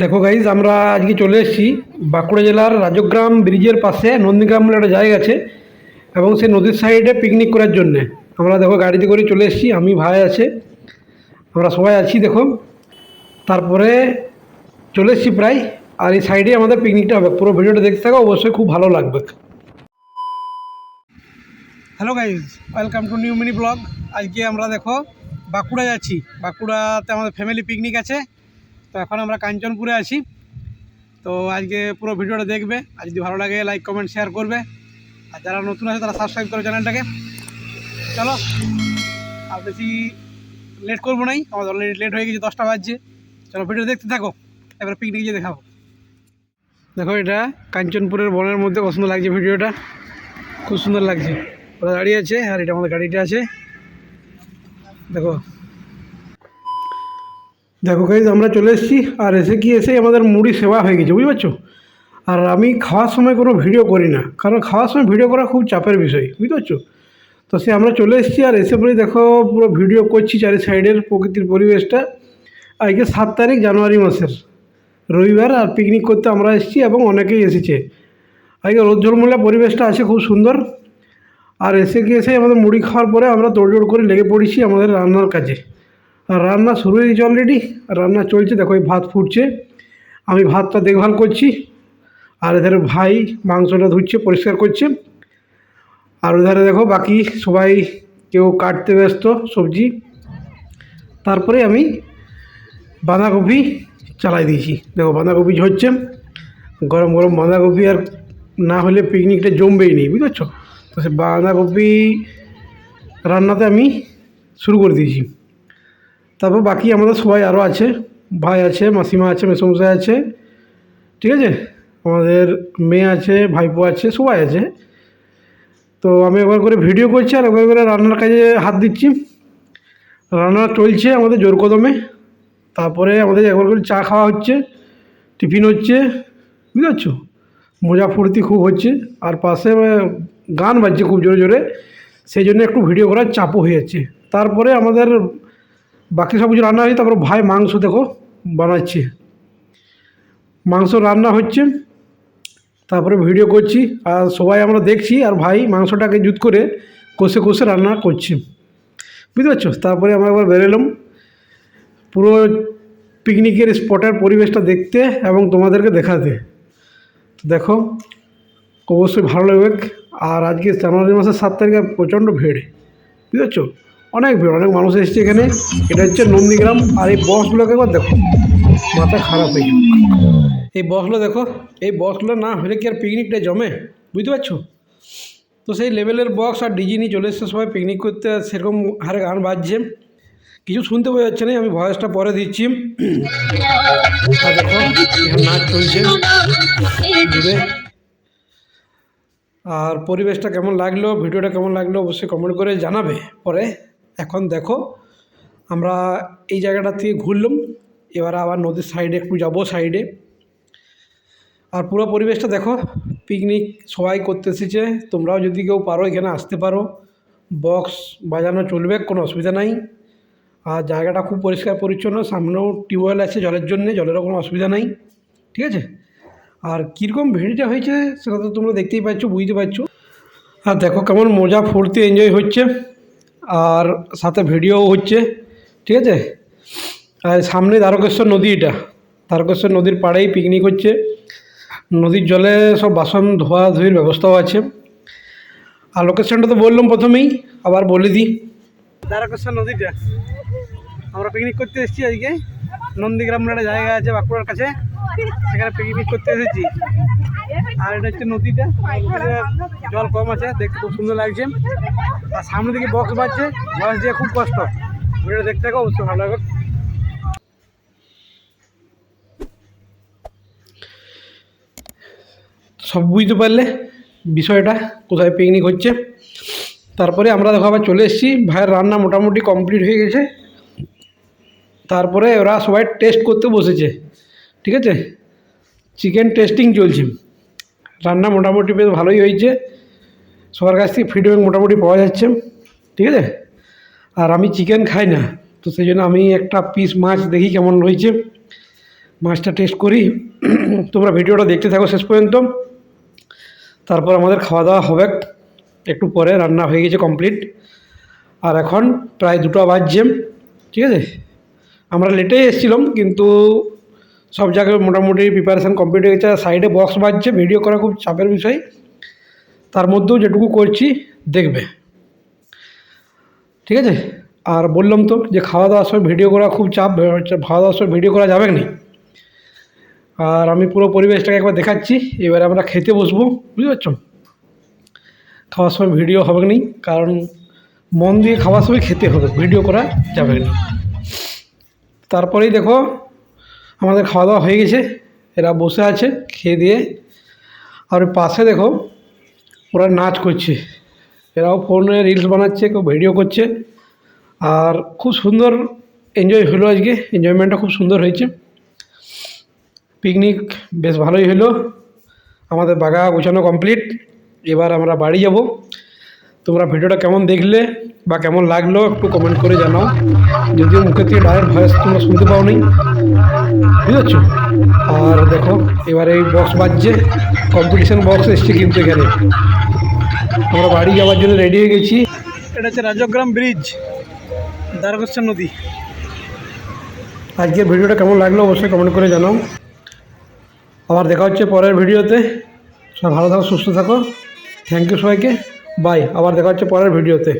দেখো গাইজ আমরা আজকে চলে এসেছি বাঁকুড়া জেলার রাজগ্রাম ব্রিজের পাশে, নন্দীগ্রাম বলে একটা জায়গা আছে এবং সেই নদীর সাইডে পিকনিক করার জন্যে। আমরা দেখো গাড়িতে করে চলে এসেছি, আমি, ভাই আছে, আমরা সবাই আছি দেখো। তারপরে চলে এসেছি প্রায়, আর এই সাইডে আমাদের পিকনিকটা হবে। পুরো ভিডিওটা দেখতে থাকো, অবশ্যই খুব ভালো লাগবে। Hello guys welcome to new mini blog আজকে আমরা দেখো বাঁকুড়া যাচ্ছি বাঁকুড়াতে আমাদের ফ্যামিলি পিকনিক আছে। তো এখন আমরা কাঞ্চনপুরে আছি। তো আজকে পুরো ভিডিওটা দেখবে। আর যদি ভালো লাগে লাইক কমেন্ট শেয়ার করবে। আর যারা নতুন আছে, তারা সাবস্ক্রাইব করো চ্যানেলটাকে। চলো, আর বেশি লেট করব নাই। আমাদের অলরেডি লেট হয়ে গেছে, দশটা বাজছে। চলো ভিডিও দেখতে থাকো। এবার পিকনিক গিয়ে দেখাবো। দেখো এটা, কাঞ্চনপুরের বনের মধ্যে সুন্দর লাগছে ভিডিওটা। খুব সুন্দর লাগছে। ওরা দাঁড়িয়ে আছে, আর এটা আমাদের গাড়িটা আছে। দেখো দেখো গাইজ আমরা চলে এসেছি, আর এসে কি এসে আমাদের মুড়ি সেবা হয়ে গেছে, বুঝতে আর আমি খাওয়ার সময় কোনো ভিডিও করি না, কারণ খাওয়ার সময় ভিডিও করা খুব চাপের বিষয়, বুঝতে পারছ? তো সে আমরা চলে এসেছি, আর এসে পরে দেখো পুরো ভিডিও করছি চারি সাইডের প্রকৃতির পরিবেশটা। আজকে সাত তারিখ, জানুয়ারি মাসের, রবিবার, আর পিকনিক করতে আমরা এসেছি এবং অনেকেই এসেছে। আজকে রোদ পরিবেশটা আছে খুব সুন্দর। আর এসে গিয়ে এসে আমাদের মুড়ি খাওয়ার পরে আমরা দৌড় করে লেগে পড়েছি আমাদের রান্নার কাজে। আর রান্না শুরু হয়ে গেছে অলরেডি রান্না চলছে, দেখো, এই ভাত ফুটছে। আমি ভাতটা দেখভাল করছি। আর এধারে ভাই মাংসটা ধুচ্ছে, পরিষ্কার করছে। আর ওধারে দেখো, বাকি সবাই কেউ কাটতে ব্যস্ত সবজি। তারপরে আমি বাঁধাকপি চালাই দিয়েছি। দেখো, বাঁধাকপি ঝরছে গরম গরম বাঁধাকপি আর না হলে পিকনিকটা জমবেই নেই বুঝতে পারছ? তো সে বাঁধাকপি রান্নাতে আমি শুরু করে দিয়েছি। তারপর বাকি আমাদের সবাই আরও আছে, ভাই আছে, মাসিমা আছে, মেসমশাই আছে, ঠিক আছে? আমাদের মেয়ে আছে, ভাইপো আছে, সবাই আছে। তো আমি একবার করে ভিডিও করছি আর একবার করে রান্নার কাজে হাত দিচ্ছি। রান্না চলছে আমাদের জোর কদমে তারপরে আমাদের একবার করে চা খাওয়া হচ্ছে, টিফিন হচ্ছে, বুঝতে পারছ? মজা ফুর্তি খুব হচ্ছে। আর পাশে গান বাজছে খুব জোরে জোরে। সেই জন্য একটু ভিডিও করার চাপও হয়ে যাচ্ছে। তারপরে আমাদের বাকি সব কিছু রান্না হয়েছে তারপর ভাই মাংস দেখো বানাচ্ছে। মাংস রান্না হচ্ছে, তারপরে ভিডিও করছি, আর সবাই আমরা দেখছি, আর ভাই মাংসটাকে জুত করে কষে কষে রান্না করছি। বুঝতে পারছ? তারপরে আমরা একবার বেরোলাম পুরো পিকনিকের স্পটের পরিবেশটা দেখতে এবং তোমাদেরকে দেখাতে। তো দেখো, অবশ্যই ভালো লাগবে। আর আজকে জানুয়ারি মাসের সাত তারিখে প্রচণ্ড ভিড়। বুঝতে পারছ? অনেক ভিড়, অনেক মানুষ এসছে এখানে। এটা হচ্ছে নন্দীগ্রাম। আর এই বসগুলোকে একবার দেখো, মাথা খারাপ হয়ে এই বসগুলো দেখো, এই বসগুলো না হলে কি আর পিকনিকটা জমে? বুঝতে পারছ? তো সেই লেভেলের বক্স আর ডিজি নিয়ে চলে এসছে সবাই পিকনিক করতে সেরকম হারে গান বাজছে। কিছু শুনতে পাওয়া যাচ্ছে না, আমি ভয়েসটা পরে দিচ্ছি। নাচ চলছে। আর পরিবেশটা কেমন লাগল, ভিডিওটা কেমন লাগল, অবশ্যই কমেন্ট করে জানাবে। পরে এখন দেখো, আমরা এই জায়গাটা থেকে ঘুরলাম, এবার আবার নদীর সাইডে একটু যাব সাইডে আর পুরো পরিবেশটা দেখো পিকনিক সবাই করতে এসেছে, তোমরাও যদি কেউ পারো এখানে আসতে পারো। বক্স বাজানো চলবে, কোনো অসুবিধা নাই। আর জায়গাটা খুব পরিষ্কার পরিচ্ছন্ন, সামনেও টিউবওয়েল আছে জলের জন্য, জলেরও কোনো অসুবিধা নাই, ঠিক আছে? আর কীরকম ভিড়টা হয়েছে সেটা তো তোমরা দেখতেই পাচ্ছ, বুঝতে পারছ। আর দেখো কেমন মজা, ফুর্তি এনজয় হচ্ছে। আর সাথে ভিডিওও হচ্ছে, ঠিক আছে? আর সামনে দ্বারকেশ্বর নদী এটা। দ্বারকেশ্বর নদীর পাড়েই পিকনিক হচ্ছে। নদীর জলে সব বাসন ধোয়া ধুয়ির ব্যবস্থাও আছে। আর লোকেশনটা তো বললাম প্রথমেই, আবার বলে দিই। দ্বারকেশ্বর নদীটা। আমরা পিকনিক করতে এসেছি আজকে। নন্দীগ্রাম বলে একটা জায়গা আছে বাঁকুড়ার কাছে। সেখানে পিকনিক করতে এসেছি। আর এটা হচ্ছে নদীটা। জল কম আছে, দেখতে খুব সুন্দর লাগছে। আর সামনে দিকে বক্স বাজছে বয়স দিয়ে খুব কষ্ট। ভিডিও দেখতে থাকো, অবশ্যই ভালো লাগবে। সব বুঝতে পারলে বিষয়টা, কোথায় পিকনিক হচ্ছে। তারপরে আমরা দেখো আবার চলে এসেছি। ভাইয়ের রান্না মোটামুটি কমপ্লিট হয়ে গেছে। তারপরে ওরা সবাই টেস্ট করতে বসেছে। ঠিক আছে? চিকেন টেস্টিং চলছে। রান্না মোটামুটি বেশ ভালোই হয়েছে। সবার কাছ থেকে ফিডব্যাক মোটামুটি পাওয়া যাচ্ছে, ঠিক আছে? আর আমি চিকেন খাই না, তো সেই জন্য আমি একটা পিস মাছ দেখি কেমন রয়েছে। মাছটা টেস্ট করি। তোমরা ভিডিওটা দেখতে থাকো শেষ পর্যন্ত। তারপর আমাদের খাওয়া দাওয়া হবে। একটু পরে রান্না হয়ে গেছে কমপ্লিট আর এখন প্রায় দুটো বাজছে, ঠিক আছে? আমরা লেটেই এসেছিলাম, কিন্তু সব জায়গায় মোটামুটি প্রিপারেশান কমপ্লিট হয়ে গেছে। সাইডে বক্স বাজছে ভিডিও করা খুব চাপের বিষয়। তার মধ্যেও যেটুকু করছি, দেখবে। ঠিক আছে? আর বললাম তো যে খাওয়া দাওয়ার সময় ভিডিও করা খুব চাপ খাওয়া দাওয়ার সময় ভিডিও করা যাবে না? আর আমি পুরো পরিবেশটাকে একবার দেখাচ্ছি। এবারে আমরা খেতে বসবো, বুঝতে পারছ? খাওয়ার সময় ভিডিও হবে না? কারণ মন দিয়ে খাওয়ার সময় খেতে হবে ভিডিও করা যাবে না? তারপরেই দেখো আমাদের খাওয়া দাওয়া হয়ে গেছে। এরা বসে আছে, খেয়ে দিয়ে। আর পাশে দেখো, ওরা নাচ করছে। এরাও ফোনে রিলস বানাচ্ছে, কেউ ভিডিও করছে। আর খুব সুন্দর এনজয় হলো আজকে। এনজয়মেন্টটা খুব সুন্দর হয়েছে। পিকনিক বেশ ভালোই হলো। আমাদের বাগা গোছানো কমপ্লিট এবার আমরা বাড়ি যাব। তোমরা ভিডিওটা কেমন দেখলে বা কেমন লাগল একটু কমেন্ট করে জানাও। যদিও মুখের থেকে ডাইরেক্ট ভয়েস তোমরা শুনতে পাও নি বুঝতে পারছ আর দেখো এবার এই বক্স বাজছে। কম্পিটিশন বক্স এসছে কিন্তু এখানে। আমরা বাড়ি যাওয়ার জন্য রেডি হয়ে গেছি। এটা হচ্ছে রাজগ্রাম ব্রিজ দ্বারকেশ্বর নদী। আজকের ভিডিওটা কেমন লাগল অবশ্যই কমেন্ট করে জানাও। আবার দেখা হচ্ছে পরের ভিডিওতে। সবাই ভালো থাকো সুস্থ থাকো। থ্যাংক ইউ সবাইকে। বাই আবার দেখা হচ্ছে পরের ভিডিওতে।